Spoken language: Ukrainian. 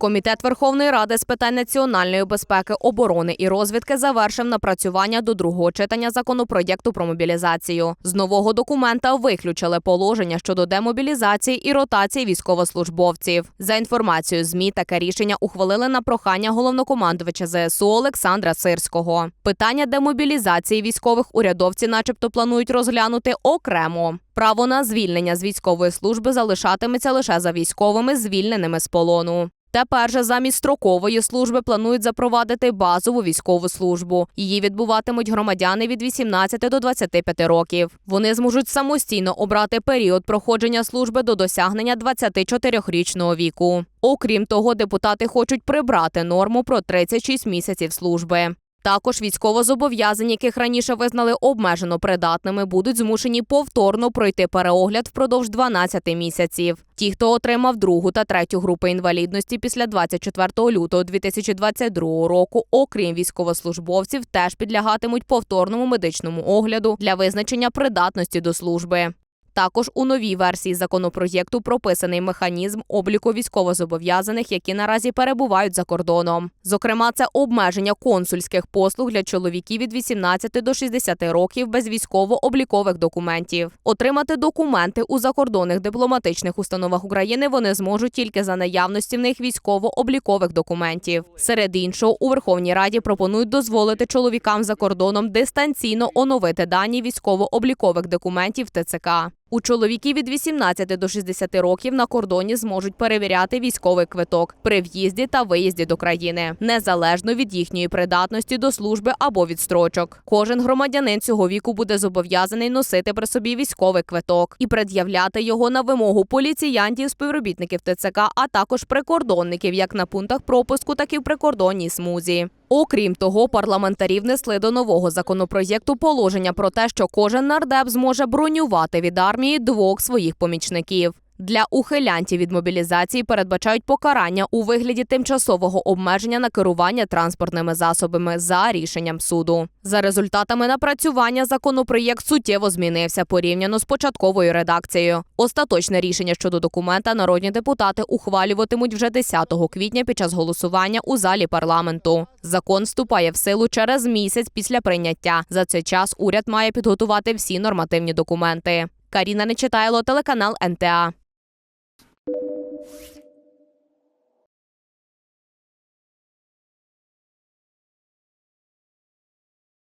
Комітет Верховної Ради з питань національної безпеки, оборони і розвідки завершив напрацювання до другого читання законопроєкту про мобілізацію. З нового документа виключили положення щодо демобілізації і ротації військовослужбовців. За інформацією ЗМІ, таке рішення ухвалили на прохання головнокомандувача ЗСУ Олександра Сирського. Питання демобілізації військових урядовці, начебто, планують розглянути окремо. Право на звільнення з військової служби залишатиметься лише за військовими, звільненими з полону. Тепер же замість строкової служби планують запровадити базову військову службу. Її відбуватимуть громадяни від 18 до 25 років. Вони зможуть самостійно обрати період проходження служби до досягнення 24-річного віку. Окрім того, депутати хочуть прибрати норму про 36 місяців служби. Також військовозобов'язані, яких раніше визнали обмежено придатними, будуть змушені повторно пройти переогляд впродовж 12 місяців. Ті, хто отримав другу та третю групи інвалідності після 24 лютого 2022 року, окрім військовослужбовців, теж підлягатимуть повторному медичному огляду для визначення придатності до служби. Також у новій версії законопроєкту прописаний механізм обліку військовозобов'язаних, які наразі перебувають за кордоном. Зокрема, це обмеження консульських послуг для чоловіків від 18 до 60 років без військово-облікових документів. Отримати документи у закордонних дипломатичних установах України вони зможуть тільки за наявності в них військово-облікових документів. Серед іншого, у Верховній Раді пропонують дозволити чоловікам за кордоном дистанційно оновити дані військово-облікових документів ТЦК. У чоловіків від 18 до 60 років на кордоні зможуть перевіряти військовий квиток при в'їзді та виїзді до країни, незалежно від їхньої придатності до служби або відстрочок. Кожен громадянин цього віку буде зобов'язаний носити при собі військовий квиток і пред'являти його на вимогу поліціянтів, співробітників ТЦК, а також прикордонників, як на пунктах пропуску, так і в прикордонній смузі. Окрім того, парламентарі внесли до нового законопроєкту положення про те, що кожен нардеп зможе бронювати від армії двох своїх помічників. Для ухилянтів від мобілізації передбачають покарання у вигляді тимчасового обмеження на керування транспортними засобами за рішенням суду. За результатами напрацювання законопроєкт суттєво змінився порівняно з початковою редакцією. Остаточне рішення щодо документа народні депутати ухвалюватимуть вже 10 квітня під час голосування у залі парламенту. Закон вступає в силу через місяць після прийняття. За цей час уряд має підготувати всі нормативні документи. Каріна Нечитайло, телеканал НТА.